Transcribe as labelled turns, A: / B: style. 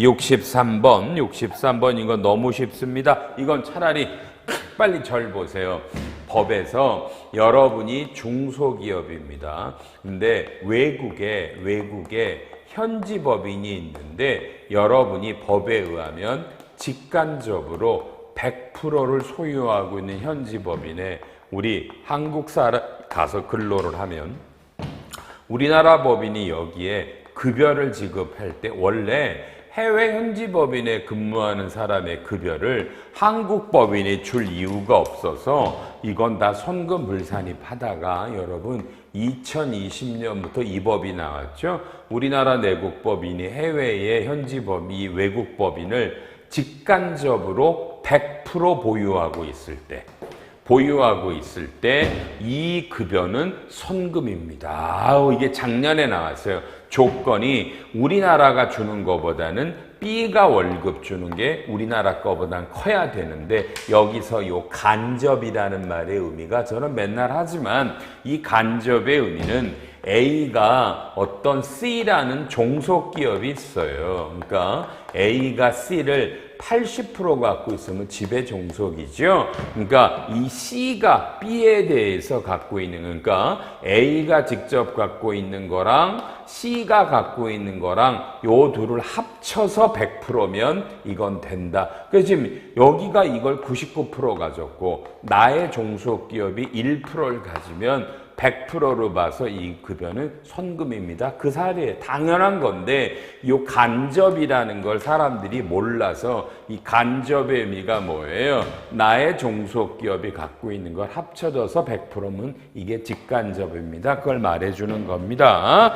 A: 63번, 63번 이건 너무 쉽습니다. 이건 차라리 빨리 절 보세요. 법에서 여러분이 중소기업입니다. 근데 외국에 외국에 현지 법인이 있는데 여러분이 법에 의하면 직간접으로 100%를 소유하고 있는 현지 법인에 우리 한국 사람 가서 근로를 하면 우리나라 법인이 여기에 급여를 지급할 때 원래 해외 현지 법인에 근무하는 사람의 급여를 한국 법인이 줄 이유가 없어서 이건 다 손금 불산입하다가 여러분 2020년부터 이 법이 나왔죠. 우리나라 내국 법인이 해외의 현지 법이 외국 법인을 직간접으로 100% 보유하고 있을 때 보유하고 있을 때 이 급여는 선금입니다. 아우, 이게 작년에 나왔어요. 조건이 우리나라가 주는 것보다는 B가 월급 주는 게 우리나라 거보단 커야 되는데 여기서 요 간접이라는 말의 의미가 저는 맨날 하지만 이 간접의 의미는 A가 어떤 C라는 종속 기업이 있어요. 그러니까 A가 C를 80% 갖고 있으면 지배 종속이죠. 그러니까 이 C가 B에 대해서 갖고 있는 그러니까 A가 직접 갖고 있는 거랑 C가 갖고 있는 거랑 요 둘을 합쳐서 100%면 이건 된다. 그래서 지금 여기가 이걸 99% 가졌고 나의 종속 기업이 1%를 가지면 100%로 봐서 이 급여는 선금입니다. 그 사례에 당연한 건데 이 간접이라는 걸 사람들이 몰라서 이 간접의 의미가 뭐예요? 나의 종속 기업이 갖고 있는 걸 합쳐져서 100%면 이게 직간접입니다. 그걸 말해 주는 겁니다.